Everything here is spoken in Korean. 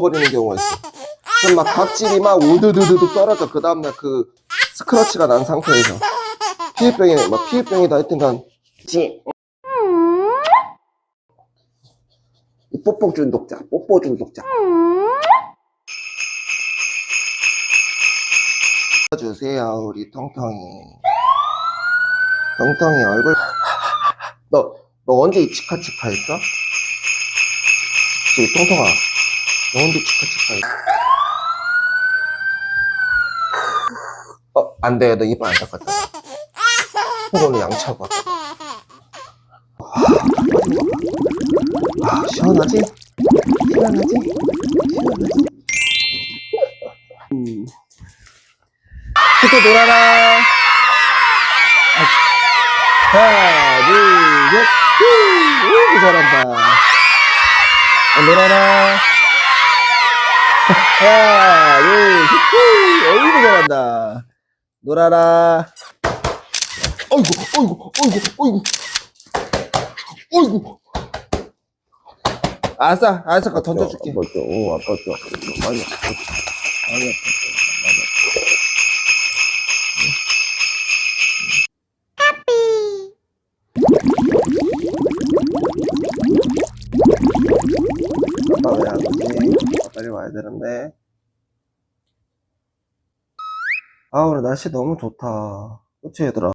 버리는 경우가 있어. 그럼 막 각질이 막 우드드드드 떨어져. 그 다음날 그 스크러치가 난 상태에서 피부병이 막 피부병이다 하여튼간 지. 이 뽀뽀 중독자, 뽀뽀 중독자. 주세요, 우리 통통이. 통통이 얼굴. 너, 너 언제 이 치카치카 했어? 저기 통통아. 너 언제 치카치카 했어? 어, 안 돼. 너 입안 닦았다. 이거는 양치하고 왔다. 아, 시원하지? 시원하지? 시원하지? 음. 그때 놀아라. 아, 하나, 둘, 셋. 후, 우, 잘한다. 아, 놀아라. 하나, 둘, 셋. 후, 어이구, 잘한다. 놀아라. 어이구, 어이구, 어이구, 어이구. 어이구. 알았어, 알았어, 그거 던져줄게. 아팠죠. 오, 아팠죠. 많이 아팠죠. 많이 아팠죠. 많이 아팠죠. 아빠 왜안 오지? 빨리 와야 되는데. 아, 오늘 날씨 너무 좋다. 그치, 얘들아?